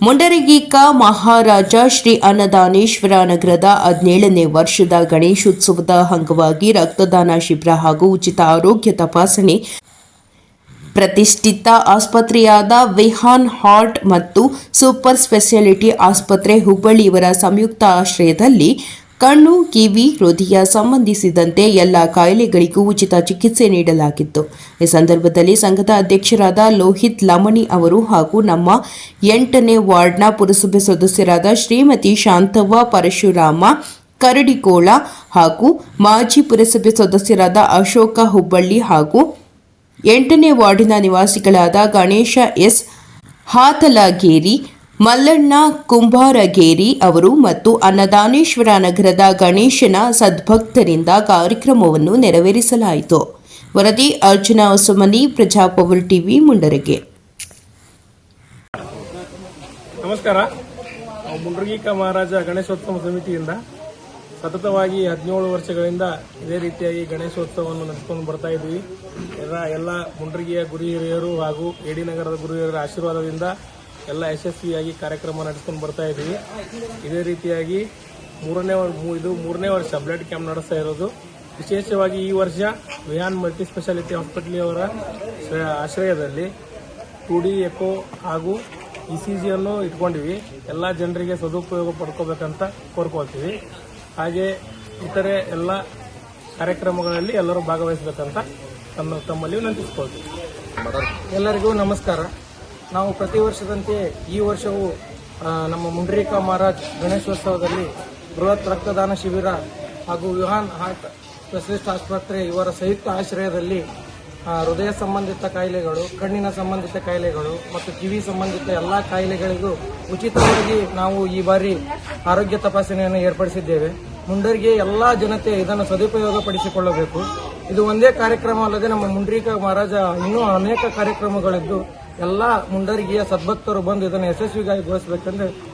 ಮುಂಡರಗೀಕ ಮಹಾರಾಜ ಶ್ರೀ ಅನ್ನದಾನೇಶ್ವರ ನಗರದ ಹದಿನೇಳನೇ ವರ್ಷದ ಗಣೇಶೋತ್ಸವದ ಅಂಗವಾಗಿ ರಕ್ತದಾನ ಶಿಬಿರ ಹಾಗೂ ಉಚಿತ ಆರೋಗ್ಯ ತಪಾಸಣೆ ಪ್ರತಿಷ್ಠಿತ ಆಸ್ಪತ್ರೆಯಾದ ವಿಹಾನ್ ಹಾರ್ಟ್ ಮತ್ತು ಸೂಪರ್ ಸ್ಪೆಷಾಲಿಟಿ ಆಸ್ಪತ್ರೆ ಹುಬ್ಬಳ್ಳಿ ಇವರ ಸಂಯುಕ್ತ ಆಶ್ರಯದಲ್ಲಿ ಕಣ್ಣು, ಕಿವಿ, ಹೃದಯ ಸಂಬಂಧಿಸಿದಂತೆ ಎಲ್ಲ ಕಾಯಿಲೆಗಳಿಗೂ ಉಚಿತ ಚಿಕಿತ್ಸೆ ನೀಡಲಾಗಿತ್ತು. ಈ ಸಂದರ್ಭದಲ್ಲಿ ಸಂಘದ ಅಧ್ಯಕ್ಷರಾದ ಲೋಹಿತ್ ಲಮಣಿ ಅವರು ಹಾಗೂ ನಮ್ಮ ಎಂಟನೇ ವಾರ್ಡ್ನ ಪುರಸಭೆ ಸದಸ್ಯರಾದ ಶ್ರೀಮತಿ ಶಾಂತವ್ವ, ಪರಶುರಾಮ, ಕರಡಿಕೋಳ ಹಾಗೂ ಮಾಜಿ ಪುರಸಭೆ ಸದಸ್ಯರಾದ ಅಶೋಕ ಹುಬ್ಬಳ್ಳಿ ಹಾಗೂ ಎಂಟನೇ ವಾರ್ಡಿನ ನಿವಾಸಿಗಳಾದ ಗಣೇಶ ಎಸ್ ಹಾತಲಗೇರಿ ಮಲ್ಲಣ್ಣ ಕುಂಬಾರಗೇರಿ ಅವರು ಮತ್ತು ಅನ್ನದಾನೇಶ್ವರ ನಗರದ ಗಣೇಶನ ಸದ್ಭಕ್ತರಿಂದ ಕಾರ್ಯಕ್ರಮವನ್ನು ನೆರವೇರಿಸಲಾಯಿತು. ವರದಿ ಅರ್ಜುನ ಹೊಸಮನಿ ಪ್ರಜಾಪವಲ್ ಟಿವಿ, ಮುಂಡರಗೆ. ನಮಸ್ಕಾರ. ಮುಂಡ್ರಗೀಕ ಮಹಾರಾಜ ಗಣೇಶೋತ್ಸವ ಸಮಿತಿಯಿಂದ ಸತತವಾಗಿ ಹದಿನೇಳು ವರ್ಷಗಳಿಂದ ಇದೇ ರೀತಿಯಾಗಿ ಗಣೇಶೋತ್ಸವವನ್ನು ನಡೆಸಿಕೊಂಡು ಬರ್ತಾ ಇದ್ದೀವಿ ಎಲ್ಲ ಎಲ್ಲ ಮುಂಡ್ರಗಿಯ ಗುರು ಹಿರಿಯರು ಹಾಗೂ ಎಡಿ ನಗರದ ಗುರು ಹಿರಿಯರ ಆಶೀರ್ವಾದದಿಂದ ಎಲ್ಲ ಯಶಸ್ವಿಯಾಗಿ ಕಾರ್ಯಕ್ರಮ ನಡೆಸ್ಕೊಂಡು ಬರ್ತಾ ಇದ್ದೀವಿ ಇದೇ ರೀತಿಯಾಗಿ ಮೂರನೇ ಇದು ಮೂರನೇ ವರ್ಷ ಬ್ಲಡ್ ಕ್ಯಾಂಪ್ ನಡೆಸ್ತಾ ಇರೋದು. ವಿಶೇಷವಾಗಿ ಈ ವರ್ಷ ವಿಹಾನ್ ಮಲ್ಟಿ ಸ್ಪೆಷಾಲಿಟಿ ಹಾಸ್ಪಿಟಲ್ ಆಶ್ರಯದಲ್ಲಿ ಟು ಡಿ, ಎಕೋ ಹಾಗೂ ಇ ಸಿ ಜಿಯನ್ನು ಇಟ್ಕೊಂಡಿವಿ. ಎಲ್ಲ ಜನರಿಗೆ ಸದುಪಯೋಗ ಪಡ್ಕೋಬೇಕಂತ ಕೋರ್ಕೊಳ್ತೀವಿ. ಹಾಗೆ ಇತರೆ ಎಲ್ಲ ಕಾರ್ಯಕ್ರಮಗಳಲ್ಲಿ ಎಲ್ಲರೂ ಭಾಗವಹಿಸಬೇಕಂತ ತಮ್ಮ ತಮ್ಮಲ್ಲಿ ವಿನಂತಿಸ್ಕೊಳ್ತೀವಿ. ಎಲ್ಲರಿಗೂ ನಮಸ್ಕಾರ. ನಾವು ಪ್ರತಿ ವರ್ಷದಂತೆ ಈ ವರ್ಷವೂ ನಮ್ಮ ಮುಂಡ್ರೇಕಾ ಮಹಾರಾಜ್ ಗಣೇಶೋತ್ಸವದಲ್ಲಿ ಬೃಹತ್ ರಕ್ತದಾನ ಶಿಬಿರ ಹಾಗೂ ವಿಹಾನ್ ಹಾರ್ಟ್ ಸ್ಪೆಷಲಿಸ್ಟ್ ಆಸ್ಪತ್ರೆ ಇವರ ಸಂಯುಕ್ತ ಆಶ್ರಯದಲ್ಲಿ ಹೃದಯ ಸಂಬಂಧಿತ ಕಾಯಿಲೆಗಳು, ಕಣ್ಣಿನ ಸಂಬಂಧಿತ ಕಾಯಿಲೆಗಳು ಮತ್ತು ಕಿವಿ ಸಂಬಂಧಿತ ಎಲ್ಲ ಕಾಯಿಲೆಗಳಿಗೂ ಉಚಿತವಾಗಿ ನಾವು ಈ ಬಾರಿ ಆರೋಗ್ಯ ತಪಾಸಣೆಯನ್ನು ಏರ್ಪಡಿಸಿದ್ದೇವೆ. ಮುಂಡರಿಗೆ ಎಲ್ಲ ಜನತೆ ಇದನ್ನು ಸದುಪಯೋಗ ಪಡಿಸಿಕೊಳ್ಳಬೇಕು ಇದು ಒಂದೇ ಕಾರ್ಯಕ್ರಮ ಅಲ್ಲದೆ ನಮ್ಮ ಮುಂಡ್ರಿಕ ಮಹಾರಾಜ ಇನ್ನೂ ಅನೇಕ ಕಾರ್ಯಕ್ರಮಗಳಿದ್ದು ಎಲ್ಲ ಮುಂಡರಿಗೆಯ ಸದ್ಭಕ್ತರು ಬಂದು ಇದನ್ನು ಯಶಸ್ವಿಗೊಳಿಸಬೇಕೆಂದು